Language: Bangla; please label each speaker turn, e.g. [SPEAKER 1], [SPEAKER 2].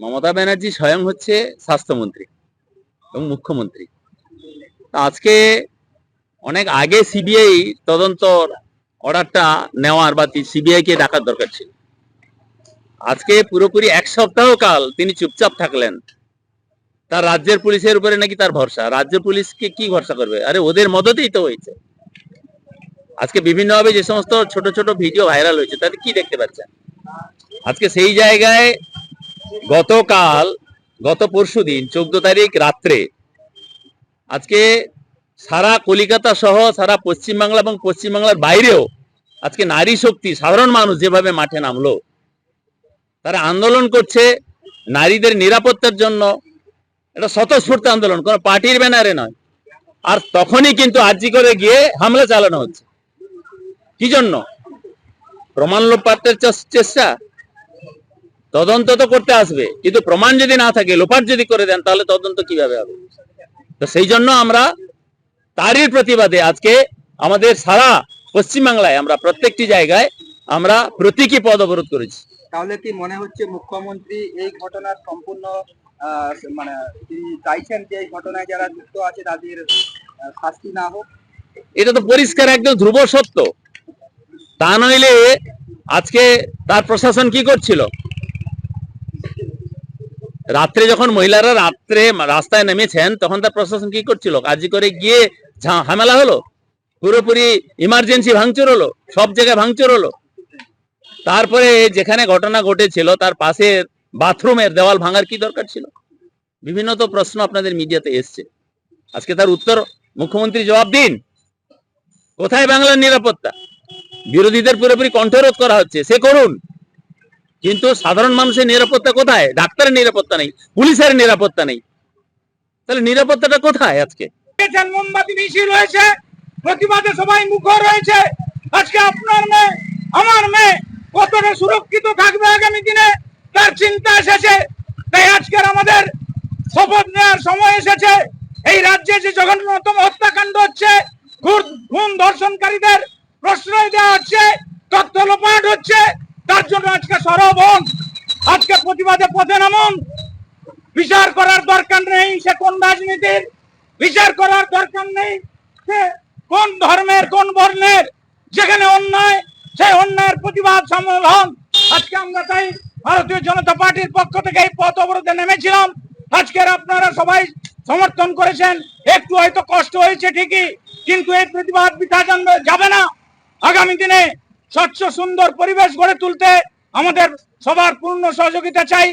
[SPEAKER 1] মমতা ব্যানার্জি স্বয়ং হচ্ছে স্বাস্থ্যমন্ত্রী এবং মুখ্যমন্ত্রী। আজকে অনেক আগে সিবিআই তদন্ত অর্ডারটা নেওয়ার বা সিবিআই কে ডাকার দরকার ছিল। আজকে পুরোপুরি এক সপ্তাহ কাল তিনি চুপচাপ থাকলেন। তার রাজ্যের পুলিশের উপরে নাকি তার ভরসা? রাজ্য পুলিশকে কি ভরসা করবে? আরে ওদের মদতেই তো হয়েছে। আজকে বিভিন্নভাবে যে সমস্ত ছোট ছোট ভিডিও ভাইরাল হয়েছে, তাতে কি দেখতে পাচ্ছেন? আজকে সেই জায়গায় গতকাল, গত পরশু দিন, চোদ্দ তারিখ রাত্রে, আজকে সারা কলিকাতা সহ সারা পশ্চিমবাংলা এবং পশ্চিমবাংলার বাইরেও আজকে নারী শক্তি, সাধারণ মানুষ যেভাবে মাঠে নামলো, তারা আন্দোলন করছে নারীদের নিরাপত্তার জন্য। এটা স্বতঃস্ফূর্ত আন্দোলন, কোনো পার্টির ব্যানারে নয়। আর তখনই কিন্তু আর্জি করে গিয়ে হামলা চালানো হচ্ছে। কি জন্য? প্রমাণ লোপাটের চেষ্টা? তদন্ত তো করতে আসবে। কিন্তু প্রমাণ যদি না থাকে লোপাট যদি করে দেন তাহলে তদন্ত কীভাবে হবে? তো সেই জন্য আমরা তারই প্রতিবাদে আজকে আমাদের সারা পশ্চিমবাংলায় আমরা প্রত্যেকটি জায়গায় আমরা প্রতীকী পদ অবরোধ করেছি।
[SPEAKER 2] তাহলে কি মনে হচ্ছে মুখ্যমন্ত্রী এই ঘটনার সম্পূর্ণ মানে তিনি চাইছেন যে এই ঘটনায় যারা যুক্ত আছে তাদের শাস্তি না হোক?
[SPEAKER 1] এটা তো পরিষ্কার একদম ধ্রুব সত্য। তা নইলে আজকে তার প্রশাসন কি করছিল? রাত্রে যখন মহিলারা রাত্রে রাস্তায় নেমেছেন, তখন তার প্রশাসন কি করছিল? কাজী করে গিয়ে ঝামেলা হলো? পুরোপুরি ইমার্জেন্সি ভাঙচুর হলো? সব জায়গায় ভাঙচুর হলো? তারপরে যেখানে ঘটনা ঘটেছিল, তার পাশের বাথরুমের দেওয়াল ভাঙার কি দরকার ছিল? বিভিন্ন তো প্রশ্ন আপনাদের মিডিয়াতে এসছে। আজকে তার উত্তর, মুখ্যমন্ত্রী জবাব দিন। কোথায় বাংলার নিরাপত্তা? বিরোধীদের পুরোপুরি কণ্ঠরোধ করা হচ্ছে। সে করুন। কিন্তু সাধারণ মানুষের নিরাপত্তা কোথায়? ডাক্তারের নিরাপত্তা নেই, পুলিশের নিরাপত্তা নেই। তাহলে নিরাপত্তাটা কোথায় আজকে?
[SPEAKER 3] প্রতিবাদে সবাই মুখর রয়েছে। আজকে আপনার মেয়ে, আমার মেয়ে কতটা সুরক্ষিত থাকবে আগামী দিনে, তার চিন্তা এসেছে। তাই আজকের আমাদের শপথ নেওয়ার সময় এসেছে। এই রাজ্যে যে জঘন্যতম হত্যাকাণ্ড হচ্ছে খুন ধর্ষণকারীদের প্রশ্রয় দেওয়া হচ্ছে তথ্য লোপাট হচ্ছে তার জন্য আজকে সরব হন আজকে প্রতিবাদে পথে নামুন বিচার করার দরকার নেই, সে কোন রাজনীতির? বিচার করার দরকার নেই, সে কোন ধর্মের, কোন বর্ণের? যেখানে অন্যায় সেই অন্যায়ের প্রতিবাদ সম্মেলন আজকে আমরা তাই ভারতীয় জনতা পার্টির পক্ষ থেকে এই পথ অবরোধে নেমেছিলাম। আজকের আপনারা সবাই সমর্থন করেছেন। একটু হয়তো কষ্ট হয়েছে ঠিকই, কিন্তু এই প্রতিবাদ বৃথা যাবে না। আগামী দিনে স্বচ্ছ, সুন্দর পরিবেশ গড়ে তুলতে আমাদের সবার পূর্ণ সহযোগিতা চাই।